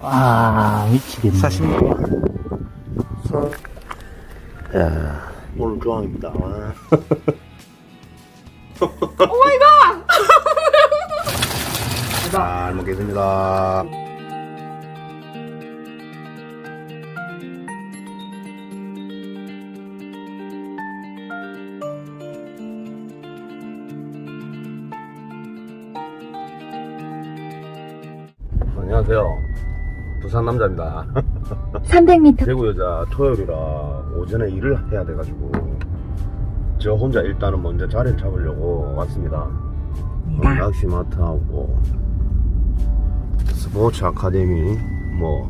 아, 미치겠네. 사십니까? 야, 오늘 조항입니다. 오마이 갓! 잘 먹겠습니다. 부산 남자입니다. 300m 대구 여자 토요일이라 오전에 일을 해야 돼가지고 저 혼자 일단은 먼저 자리를 잡으려고 왔습니다. 어, 낚시 마트하고 스포츠 아카데미 뭐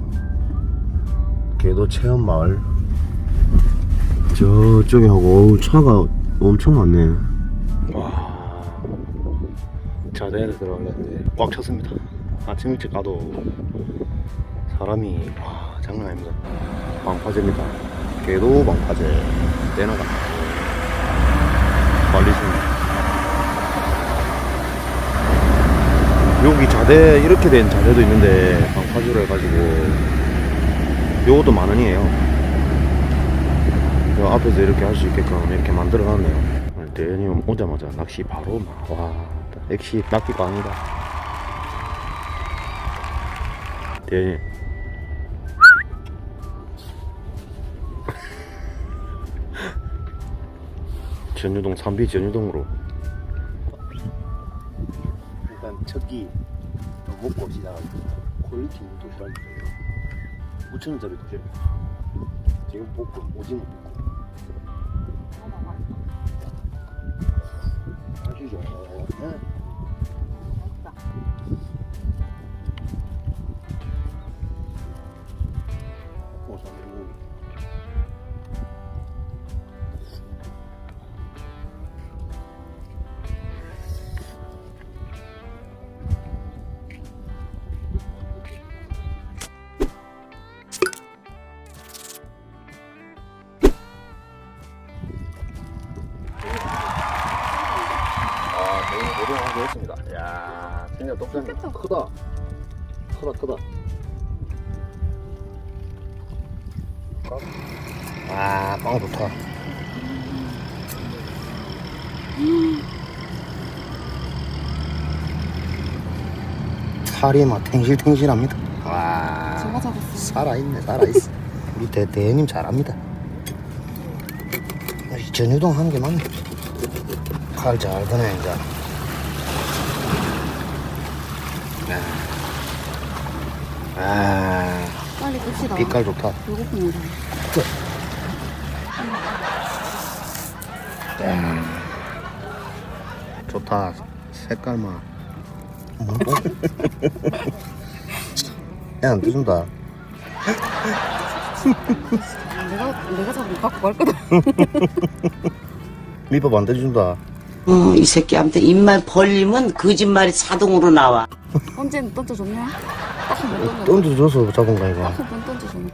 궤도 체험 마을 저쪽에 하고 차가 엄청 많네. 와 자대에 들어가려는데 꽉 찼습니다. 아침 일찍 가도 사람이 와 장난 아닙니다. 방파제입니다. 궤도 방파제. 떼나가 관리십니다 여기 자대 이렇게 된 자대도 있는데 방파제로 해가지고 요것도 만 원이에요. 요 앞에서 이렇게 할 수 있게끔 이렇게 만들어 놨네요. 대현님 오자마자 낚시 바로 막와 역시 낚시 꽝이다. 대현님 전유동 삼비 전유동으로. 일단 첫끼 먹고 시작 퀄리티 있는 도시락이에요. 5천원짜리 도시락 지금 볶음 오징어 볶음 아시죠? 노동하게 했습니다. 야, 진짜 똑같네. 크다. 크다, 크다. 아, 빵 좋다. 살이 막 탱실탱실합니다. 와, 제가 잡았어요 살아있네, 살아있어. 우리 대, 대님 잘합니다. 전유동 하는 게 맞네. 칼잘 드네, 이제. 아, 아 빨리 끕시다 빛깔 좋다. 배고픕니다 좋다. 색깔만. 야, 안 뜨준다. 내가 내가 잡으면 갖고 갈 거다 밑밥 안 떠준다. 어, 이 새끼한테 입만 벌리면 거짓말이 자동으로 나와. 언제는 던져줬냐? 딱한번 던져 던져줘서 잡은 거 이거. 딱한번 던져줬네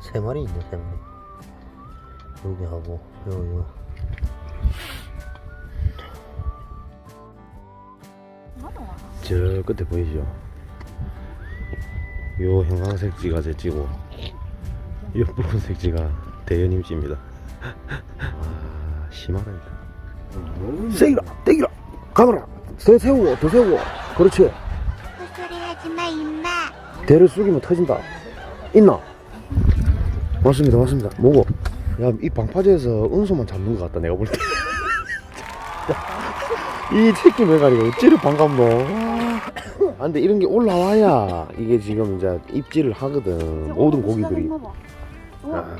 세 마리 있네, 세 마리. 여기 하고, 요, 요. 저 끝에 보이죠? 요 형광색 지가 제 찌고, 요 붉은색 지가 대현님 찌입니다. 아, 심하다, 이거. 세기라, 떼기라, 가노라, 더 세우고, 더 세우고. 그렇지. 헛소리 하지마 임마 대를 숙이면 터진다. 있나? 맞습니다, 맞습니다. 뭐고? 야, 이 방파제에서 은소만 잡는 것 같다, 내가 볼 때. 이 새끼 메가리가 어찌를 반갑노? 아, 근데 이런 게 올라와야 이게 지금 이제 입질을 하거든. 모든 고기들이. 와 아,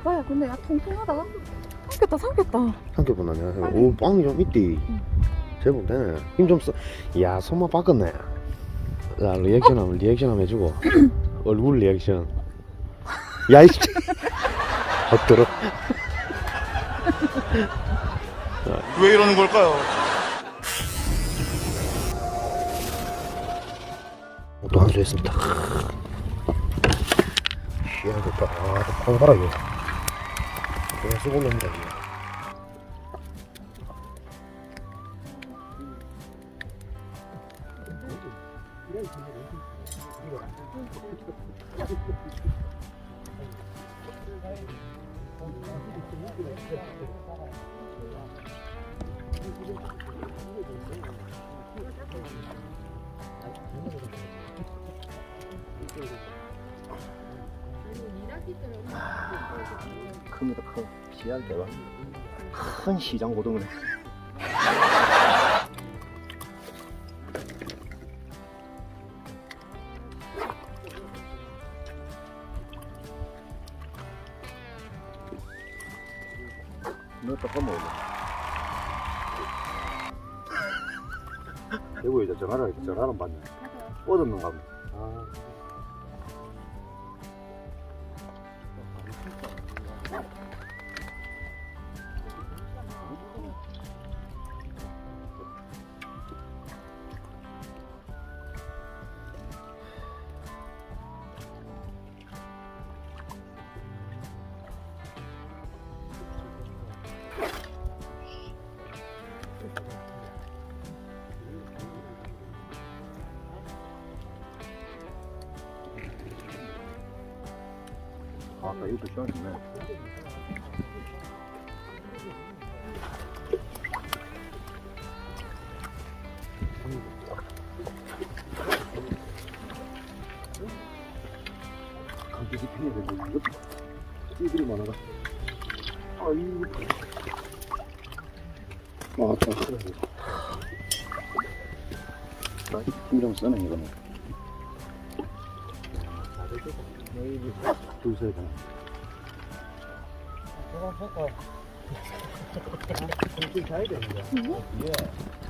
오빠야 근데 야 통통하다 삼켰다 삼켰다 삼켜보나, 내가. 오, 빵이 좀 있디. 제법 되네. 힘좀 써. 야, 손만 바꿨네. 자, 리액션 하면, 리액션 하면 해주고. 얼굴 리액션. 야, 이 엎드려. 왜 이러는 걸까요? 또 한수 했습니다. 아, 콩 봐라, 이거. 그냥 쓰고 놈이다, 이거. 큰 시장 고등어네. 너또 꺼먹어. 대구 이제 전화를 전화는 받네. 얻었는가 보 찌들이 많아가. 아이고. 맞다. 힘좀 쓰네, 이거는. 둘, 셋, 넷.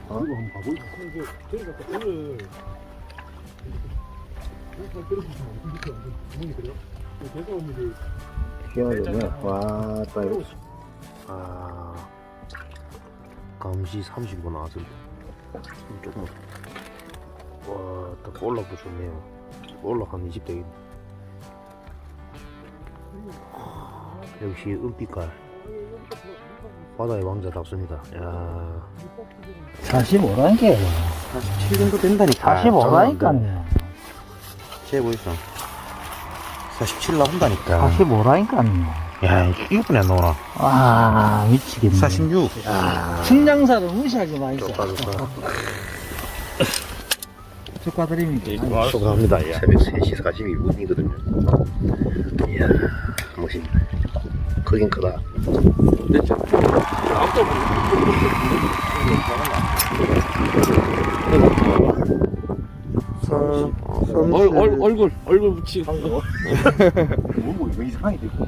아, 이거 한번 가보자. 희한하네. 와, 따 이거. 아 감시 30분 나왔습니 다 조금 와딱 올라도 좋네요. 올라가면 20대겠네. 역시 은빛깔. 바다의 왕자답습니다. 야. 45라니까. 47 정도 된다니까. 45라니까요. 쟤 보이소 47 나온다니까 45라니까요. 야안 나오나 와, 미치겠네. 46 측량사도 무시하지 마이소. 좋다 좋다 축하드립니다. 축하합니다 야. 새벽 3시 42분이거든요 이야 멋있네 크긴 크다 얼, 얼, 얼굴 얼굴 붙이고 뭐, 뭐, 이거 이상하게 되고.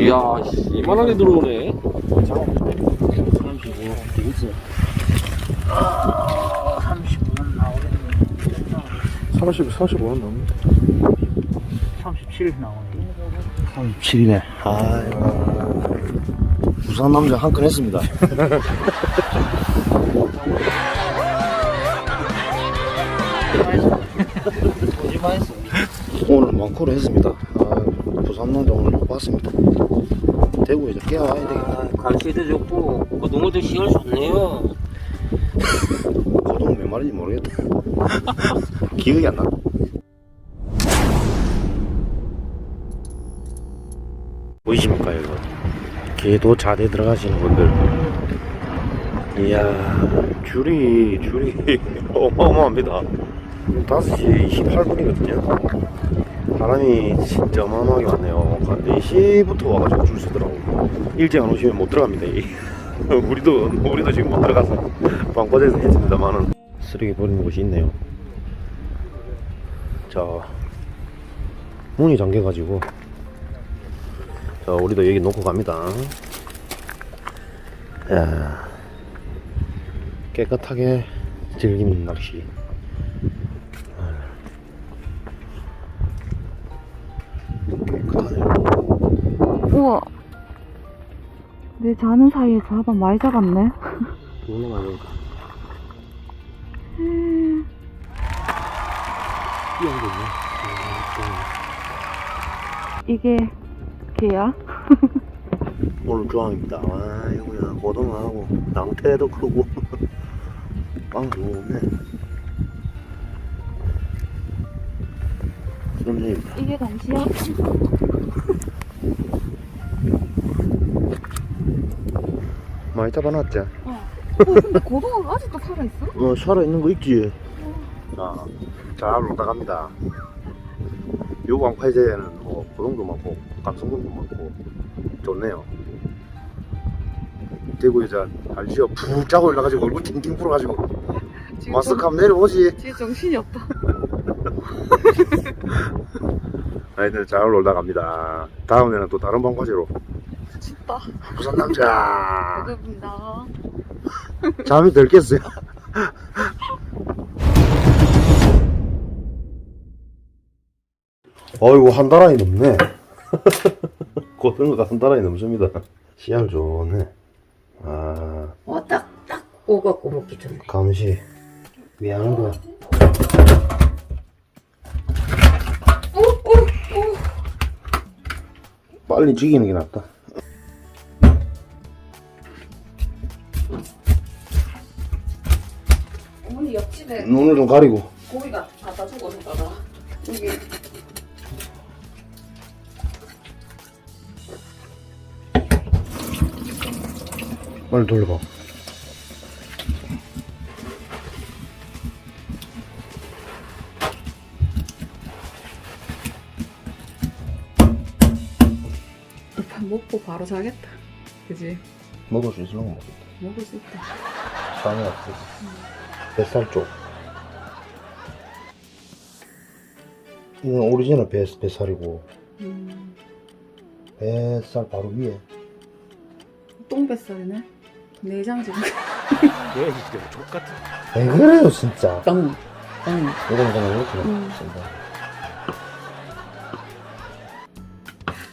이야 씨, 이만하게 들어오네 35는 나오겠네. 30, 45원 넘네. 37 나오네. 37이네 아이고 부산 남자 한 건 했습니다 거짓말했어. 오늘 많고로 했습니다. 아, 부산 남자 오늘 못 봤습니다. 대구 이제 깨워야 되겠다. 갈치도 좋고 고등어도 시월 좋네요. 고동 몇 마리인지 모르겠다. 기억이 안 나. 보이십니까 이거 개도 자대 들어가시는 분들. 이야 줄이 줄이 어마어마합니다 5시 28분이거든요. 바람이 진짜 어마어마하게 왔네요. 4시부터 와가지고 줄 서더라고 일찍 안 오시면 못 들어갑니다 이. 우리도 우리도 지금 못 들어가서 방과제에서 했습니다만은. 쓰레기 버리는 곳이 있네요. 자 문이 잠겨가지고. 자 우리도 여기 놓고 갑니다. 야 깨끗하게 즐기는 낚시 우와. 내 자는 사이에 잡아 많이 잡았네. 올라가요 이게 개야? 오늘 조항입니다. 와, 이거야, 고등어하고, 낭태도 크고, 빵 좋네. 이게 감시야? 많이 잡아놨지? 어, 근데 고등어가 아직도 살아있어? 어 살아있는 거 있지? 자, 잘 올라갑니다. 요 왕팔제에는 뭐 고동도 많고 감성돔도 많고. 좋네요. 대구 여자 알지요 푹 짜고 올라가지고 얼굴 팅팅 불어가지고. 마스크 한번 내려보지. 지금 정신이 없다. 하여튼 잘 올라갑니다. 다음에는 또 다른 방과제로. 진짜. 부산 남자. 배고픈다. 잠이 들겠어요. 어이구 한달 안이 넘네. 고등어가 한달 안이 넘습니다. 씨알 좋네. 아. 어, 딱, 딱 오갖고 먹기 좋네. 감시. 미안한 거 빨리 죽이는 게 낫다. 어머니 옆집에 눈을 좀 가리고. 고기가 갖다 주고 오셨다가 여기 빨리 돌려봐 바로 자겠다. 그지? 먹을 수 있으면 먹겠다 먹을 수 있다. 잠이 없어 뱃살 쪽 이건 오리지널 뱃, 뱃살이고 음, 뱃살 바로 위에 똥뱃살이네. 내장 지금. 왜 이렇게 족같은 왜 그래요 진짜 똥, 똥. 이건 그냥 이렇게 음. 먹습니다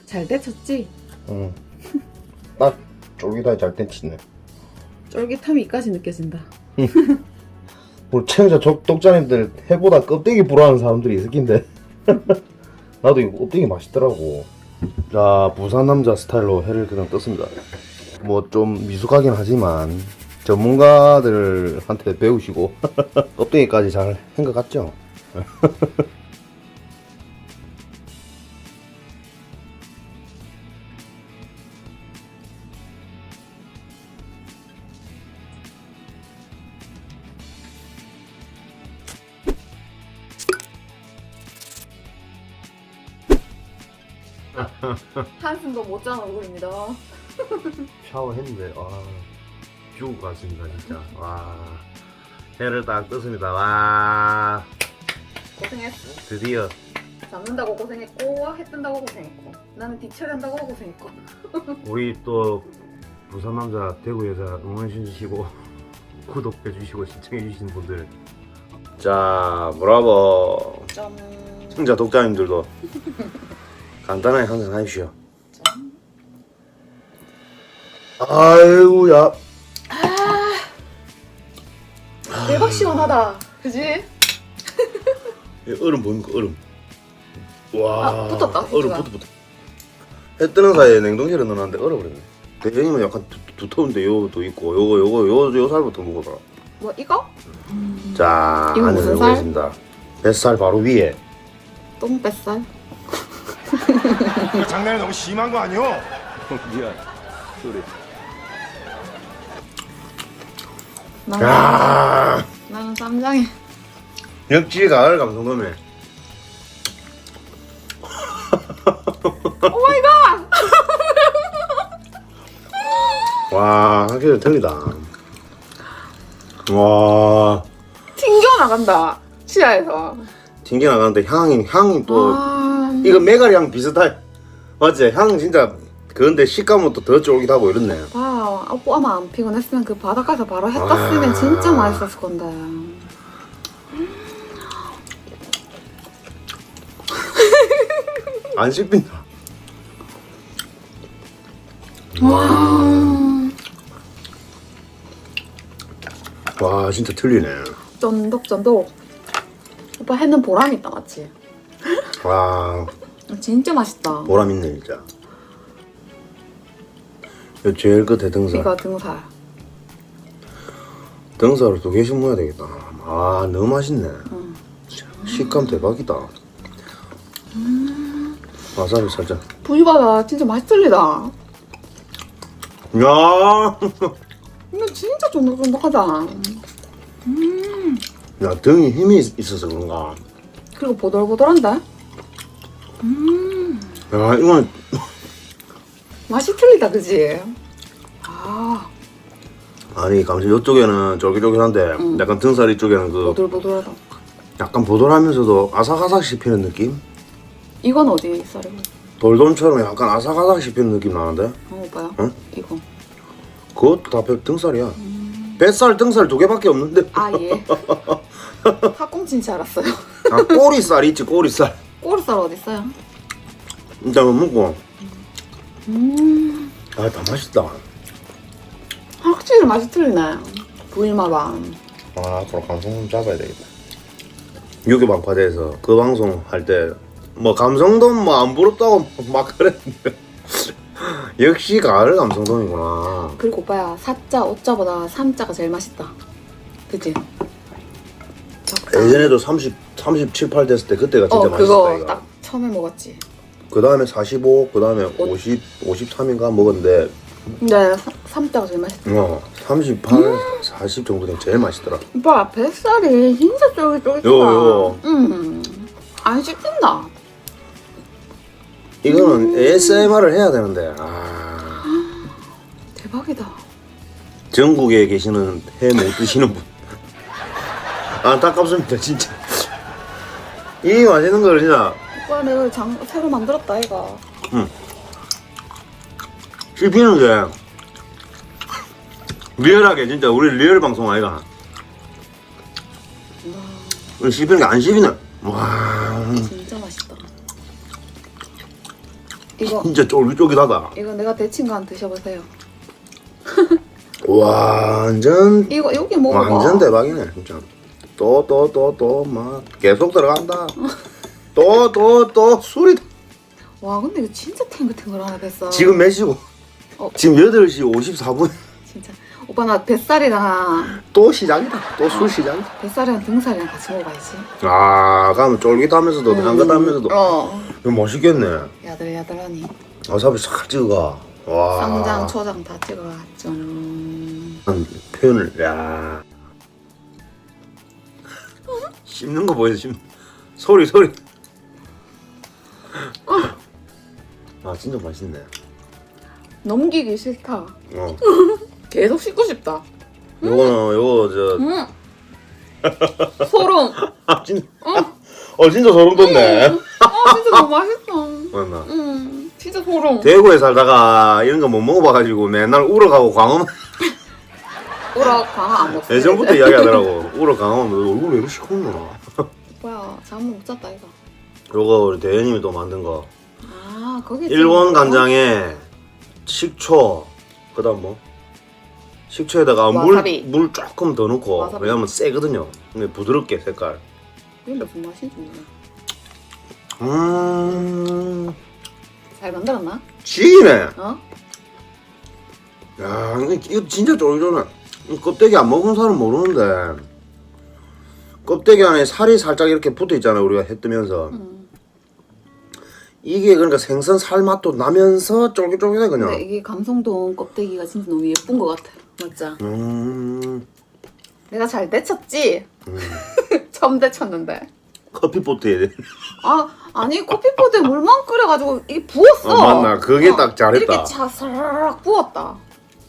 잘 데쳤지? 응딱 쫄깃하게 잘 땡치네. 쫄깃함이 이까지 느껴진다. 우리 청자 족- 독자님들 해보다 껍데기 불어하는 사람들이 있을 낀데. 나도 이거 껍데기 맛있더라고. 자 부산 남자 스타일로 회를 그냥 떴습니다. 뭐 좀 미숙하긴 하지만 전문가들한테 배우시고 껍데기까지 잘 한 것 같죠? 잔 얼굴입니다. 샤워했는데 와 죽을 것 같습니다 진짜. 와 해를 딱 떴습니다. 와. 고생했어. 드디어. 잡는다고 고생했고 해 뜬다고 고생했고 나는 뒤처리 한다고 고생했고. 우리 또 부산 남자 대구 여자 응원해 주시고 구독해 주시고 시청해 주신 분들. 자 브라보. 짠. 청자 독자님들도 간단하게 항상 하십시오 아이고야 대박 시원하다 그지? 이 얼음 보니까 얼음 와 아, 붙었다, 얼음 해주가. 붙어 붙어 해 뜨는 사이에 냉동실에 넣어놨는데 얼어버렸네 대장님은 약간 두, 두터운데 요것도 있고 요거 요거 요, 요 살부터 먹어봐 뭐 이거? 자 이거 무슨 들고 살? 있습니다 뱃살 바로 위에 똥뱃살? 장난이 너무 심한 거 아니오? 미안 소리 나는, 야. 나는 쌈장에 역시 가을 감성돔에 오마이갓! 와 확실히 틀리다. 와. 튕겨 나간다 시야에서. 튕겨 나가는데 향이 향이 또 아, 이거 메가리향 비슷할 맞지? 향 진짜 그런데 식감은 또 더 쫄깃하고 이렇네 와 오빠 아마 안 피곤했으면 그 바닷가에서 바로 해 아. 떴으면 진짜 맛있었을 건데. 안 씹힌다. 와 진짜 틀리네. 쫀득쫀득. 오빠 해는 보람 있다 맞지? 와. 진짜 맛있다. 보람 있네 진짜 요 제일 끝에 등살. 이거 등살. 등살을 두 개씩 먹어야 되겠다. 아 너무 맛있네. 응. 식감 대박이다. 와사비 살짝. 부위마다 진짜 맛이 틀리다. 야! 이거 진짜 쫀득쫀득하다. 야 등이 힘이 있- 있어서 그런가. 그리고 보들보들한데? 야 이건 맛이 틀리다, 그지? 아, 아니 감시 이쪽에는 쫄깃쫄깃한데 응. 약간 등살이 쪽에는 그 보들보들하다. 약간 보들하면서도 아삭아삭 씹히는 느낌? 이건 어디 쌀이고? 돌돔처럼 약간 아삭아삭 씹히는 느낌 나는데 어, 오빠야? 응? 이거. 그것도 다 배- 등살이야 뱃살 등살 두 개밖에 없는데 아, 예. 팥꽁치인 줄 알았어요. 아 꼬리살 있지 꼬리살 꼬리살 어디 있어요? 일단 먹고 음, 아 다 맛있다 확실히 맛이 틀리네. 부일마다. 아 앞으로 감성 좀 잡아야 되겠다 유교 방파제에서 그 방송 할 때 뭐 감성돔 뭐 안 부럽다고 막 그랬는데 역시 가을 감성돔이구나 그리고 오빠야, 사자, 오자보다 삼자가 제일 맛있다. 그치? 적당. 예전에도 30, 37, 8 됐을 때 그때가 진짜 어, 맛있었다 그거 이거 딱 처음에 먹었지. 그 다음에 45, 그 다음에 50, 53인가 먹었는데 사- 삼자가 제일 맛있다. 어 38, 음. 40 정도 되면 제일 맛있더라 오빠, 뱃살이 진짜 쫄깃쫄깃하다. 요, 요. 음, 안 씹힌다. 이거는 ASMR을 해야 되는데 아 대박이다. 전국에 계시는 해 못 드시는 분 안타깝습니다 진짜 이 맛있는 걸 진짜 내가 장, 새로 만들었다, 이거. 씹히는 게 리얼하게 진짜 우리 리얼 방송 아이가. 씹히는 게 안 씹히네. 와. 진짜 맛있다. 이거, 진짜 쫄깃쫄깃하다. 이거 내가 데친 거 한 드셔보세요. 완전 이거, 여기 먹어봐. 완전 대박이네 진짜. 또 또 또 또 막 계속 들어간다 또 또 또 술이 와, 근데 이거 진짜 탱글탱글하네, 뱃살. 지금 몇 시고 어. 지금 8시 54분 진짜. 오빠, 나 뱃살이랑, 또 시작이다 또 술 시작이다 뱃살이랑 등살이랑 같이 먹어야지. 아 가면 쫄깃하면서도 향긋하면서도 어. 이거 맛있겠네 야들야들하니. 와사비 싹 찍어가 와 쌍장, 초장 다 찍어가. 짠. 한 표현을 야 씹는 거 보여서 씹 소리 소리 아 진짜 맛있네 넘기기 싫다. 어 계속 씹고 싶다. 요거는 요거 저 음. 소름. 아, 진짜 어 진짜 소름 돋네 아 진짜 너무 맛있어. 맞나 음 진짜 소름. 대구에 살다가 이런 거 못 먹어봐가지고 맨날 우럭하고 광어만 우라 광어 안 먹어. 예전부터 이야기하더라고 우럭 광어면 너 얼굴 왜 이렇게 시커먼 뭐야 잠못 못 잤다 이거. 요거 우리 대현님이 또 만든 거 아 거기. 일본 간장에 식초 그다음 뭐 식초에다가 물, 와사비. 물 조금 더 넣고 와사비. 왜냐면 세거든요 근데 부드럽게 색깔 이게 무슨 맛인지 모르겠네. 음잘 만들었나? 지기네 어? 야 이거, 이거 진짜 쫄깃쫄깃 이 껍데기 안 먹은 사람 모르는데 껍데기 안에 살이 살짝 이렇게 붙어 있잖아요 우리가 해 뜨면서 음. 이게 그러니까 생선 살 맛도 나면서 쫄깃쫄깃해 그냥 근데 이게 감성동 껍데기가 진짜 너무 예쁜 것 같아. 맞자. 음 내가 잘 데쳤지. 처음 데쳤는데. 커피포트에 아 아니 커피포트에 물만 끓여가지고 이게 부었어. 어, 맞나. 그게 딱 잘했다. 이렇게 차사락 부었다.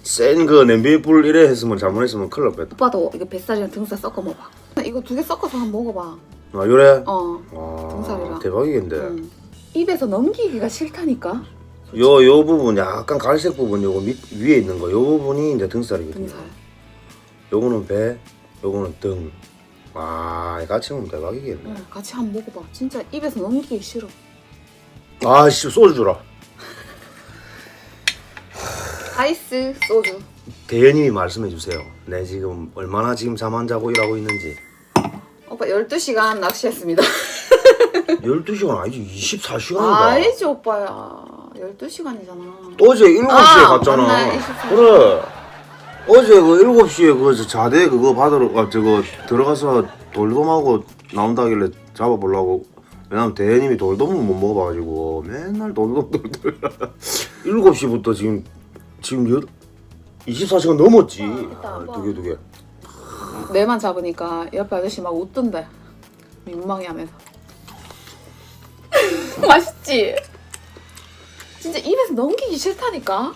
센 그 냄비에 불 이래 했으면 잘못했으면 큰일 날 뻔했다 오빠도 이거 뱃살이랑 등살 섞어 먹어봐. 이거 두 개 섞어서 한번 먹어봐. 아 요래? 어. 와 등살이랑. 대박이겠는데 응. 입에서 넘기기가 싫다니까. 요, 요 부분 약간 갈색 부분 요거 밑, 위에 있는 거 요 부분이 이제 등살이거든요 등살. 요거는 배 요거는 등아 같이 먹으면 대박이겠네 응, 같이 한 번 먹어봐. 진짜 입에서 넘기기 싫어. 아 씨 소주 주라 아이스 소주. 대현님이 말씀해 주세요 내 지금 얼마나 지금 잠 안 자고 일하고 있는지 오빠 12시간 낚시했습니다. 12시간 아니지 24시간이다 아니지 오빠야. 12시간이잖아. 어제 7시에 아, 갔잖아. 맞네, 24. 그래. 어제 그 7시에 그 자대 그거 받으러 아 저거 들어가서 돌돔하고 나온다길래 잡아보려고 왜냐면 대현님이 돌돔을 못 먹어봐가지고 맨날 돌돔 돌돔 7시부터 지금 지금 여, 24시간 넘었지. 있다, 아, 뭐. 두 개, 두 개. 내만 잡으니까 옆에 아저씨 막 웃던데 민망해 하면서 맛있지? 진짜 입에서 넘기기 싫다니까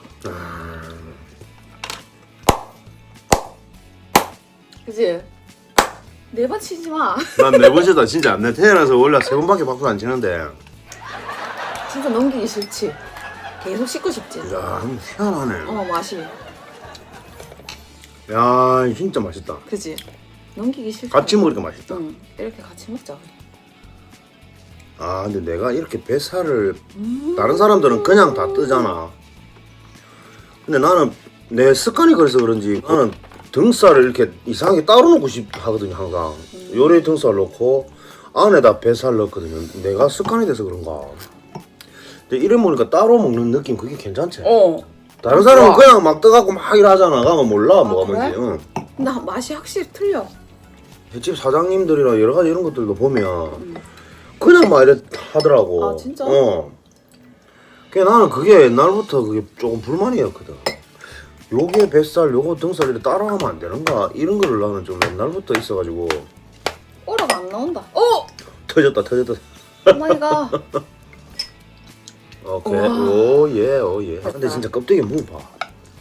그지? 네 번 치지 마 난네 번째다 진짜. 내 태어나서 원래 세 번밖에 밖으로 안 치는데. 진짜 넘기기 싫지? 계속 씻고 싶지? 야, 희한하네. 어 맛이 야, 진짜 맛있다. 그지? 넘기기 싫다 같이 먹으니까 맛있다. 응 이렇게 같이 먹자 아, 근데 내가 이렇게 뱃살을 다른 사람들은 그냥 다 뜨잖아. 근데 나는 내 습관이 그래서 그런지 나는 등살을 이렇게 이상하게 따로 놓고 싶 하거든요, 항상. 요래 등살 넣고 안에다 뱃살 넣거든요. 내가 습관이 돼서 그런가. 근데 이래 먹으니까 따로 먹는 느낌 그게 괜찮지? 어 다른 사람은 좋아. 그냥 막 떠갖고 막 이러잖아. 가면 몰라, 아, 뭐가 그래? 뭔지. 응. 근데 맛이 확실히 틀려 횟집 사장님들이나 여러 가지 이런 것들도 보면 그냥 막 이래 하더라고. 아, 진짜? 어. 그 나는 그게 옛날부터 그게 조금 불만이었거든. 요게 뱃살, 요거 등살 이렇게 따라하면 안 되는가 이런 거를 나는 좀 옛날부터 있어가지고 오라가 안 나온다 어! 터졌다 터졌다. 오마이갓 오케이 우와. 오 예 오 예. 근데 진짜 껍데기 먹어봐.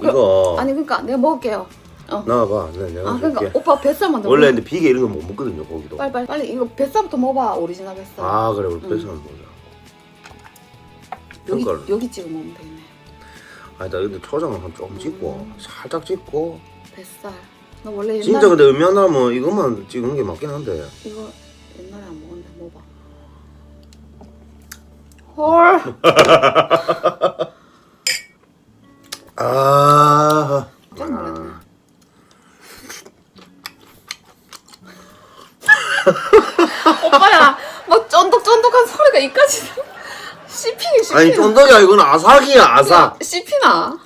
이거 아니 그러니까 내가 먹을게요 나와봐. 내- 내가 아 그러니까 줄게. 오빠 뱃살 먼저 원래. 근데 비계 이런 거 못 먹거든요 고기도. 빨리 빨리 빨리 이거 뱃살부터 먹어봐 오리지널 뱃살 아 그래 우리 응. 뱃살 먹자. 여기 그러니까. 여기 찍어 먹으면 되겠네 아니 나 근데 초장을 한 조금 찍고 음. 살짝 찍고 뱃살 나 원래 옛날에 진짜 근데 음미한다면 이것만 찍는 게 맞긴 한데 이거 옛날에 안 먹었는데 먹어봐 헐 아 깜짝 놀랐네 오빠야 막 쫀득쫀득한 소리가 이까지 씹히긴 씹히나 아니 쫀득이야. 이건 아삭이야 아삭. 씹히나?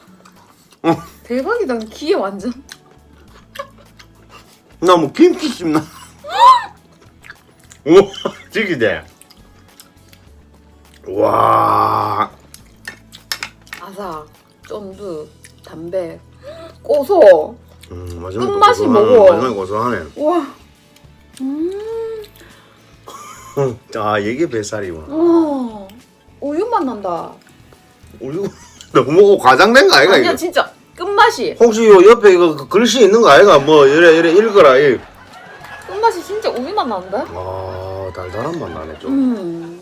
어. 대박이다. 기에 완전. 나 뭐 김치 씹나? 오 찍이대 와. 아삭 쫀득 담백 고소. 음, 끝맛이. 뭐고? 마지막에 고소하네. 우와 음 아 이게 뱃살이구나 어, 우유 맛 난다. 우리 너무 과장된 거 아이가 아니야 이거 진짜 끝맛이 혹시 요 옆에 이거 그 글씨 있는 거 아이가 뭐 이래 이래 읽어라 이. 끝맛이 진짜 우유 맛 나는데? 아 달달한 맛 나네 좀 음.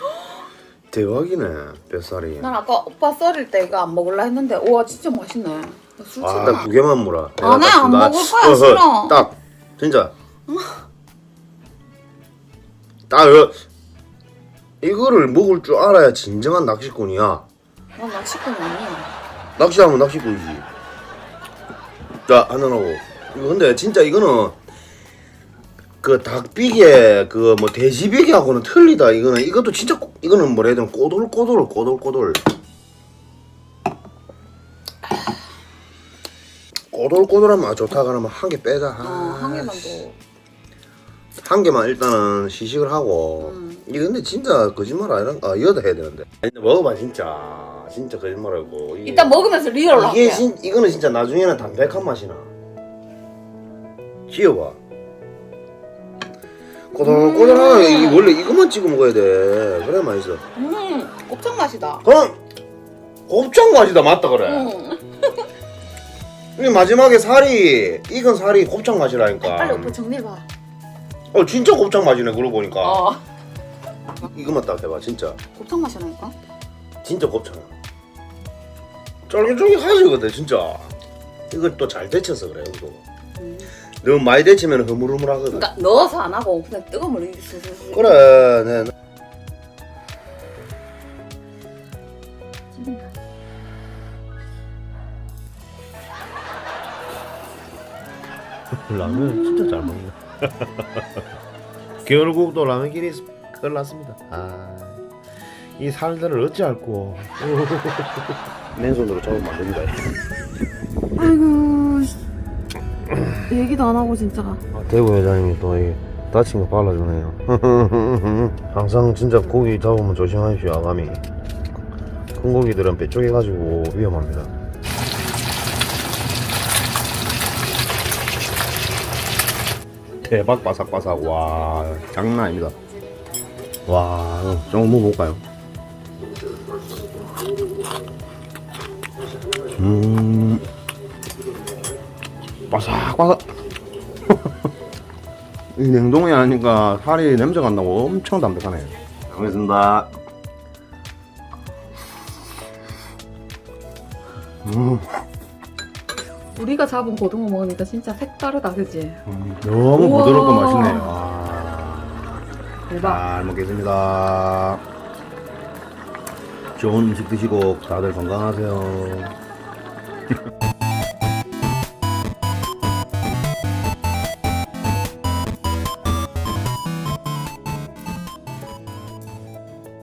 대박이네 뱃살이 난 아까 오빠 썰을 때 이거 안 먹을라 했는데 우와 진짜 맛있네. 나술 아, 취했다. 딱두 개만 물어. 안 해, 안 나- 먹을 거야, 싫어. 딱 진짜. 딱 이거 이거를 먹을 줄 알아야 진정한 낚시꾼이야. 난 낚시꾼이 아니야. 낚시하면 낚시꾼이지. 자 한잔하고. 이거 근데 진짜 이거는 그 닭비계 그 뭐 돼지비계하고는 틀리다. 이거는 이것도 진짜 꼬- 이거는 뭐라 해야 되나 꼬들꼬들 꼬들꼬들. 꼬들꼬들한 맛 좋다 그러면 한 개 빼자. 어, 한 개만 아, 더. 한 개만 일단은 시식을 하고. 음. 이게 근데 진짜 거짓말 아니란 아 이어도 해야 되는데. 아니, 먹어봐 진짜. 진짜 거짓말하고. 이게, 일단 먹으면서 리얼로 이게 할게. 진, 이거는 진짜 나중에는 담백한 맛이 나. 지어봐. 꼬들꼬들하다. 이게 원래 이것만 찍어 먹어야 돼. 그래 맛있어. 음, 곱창 맛이다. 그럼 곱창 맛이다. 맞다 그래. 음. 이 마지막에 살이 익은 살이 곱창 맛이라니까. 빨리 오빠 정리해봐. 어 진짜 곱창 맛이네 그러고 보니까 어. 이것만 딱 해봐 진짜 곱창 맛이 나니까. 진짜 곱창 쫄깃쫄깃하지거든 진짜 이걸 또 잘 데쳐서 그래 이거 음. 너무 많이 데치면 흐물흐물하거든 그러니까 넣어서 안 하고 그냥 뜨거운 물에 이렇게 슬슬슬. 그래 네. 라면 진짜 잘 먹네 결국 또 라면끼리 큰일 났습니다 아이 살들을 어찌할꼬 맨손으로 잡으면 안 됩니다 아이고 얘기도 안 하고 진짜. 아, 대구 회장님이 또 이 다친 거 발라주네요. 항상 진짜 고기 잡으면 조심하십시오, 아가미. 큰 고기들은 빼쪽해가지고 위험합니다. 대박 바삭바삭. 와 장난 아닙니다. 와좀 한번 먹어볼까요? 음 바삭바삭. 이 냉동이 아니니까 살이 냄새가 안 나고 엄청 담백하네. 잘 먹겠습니다. 음 우리가 잡은 고등어 먹으니까 진짜 색다르다, 그지? 너무 우와. 부드럽고 맛있네요. 와. 대박. 잘 먹겠습니다. 좋은 음식 드시고 다들 건강하세요.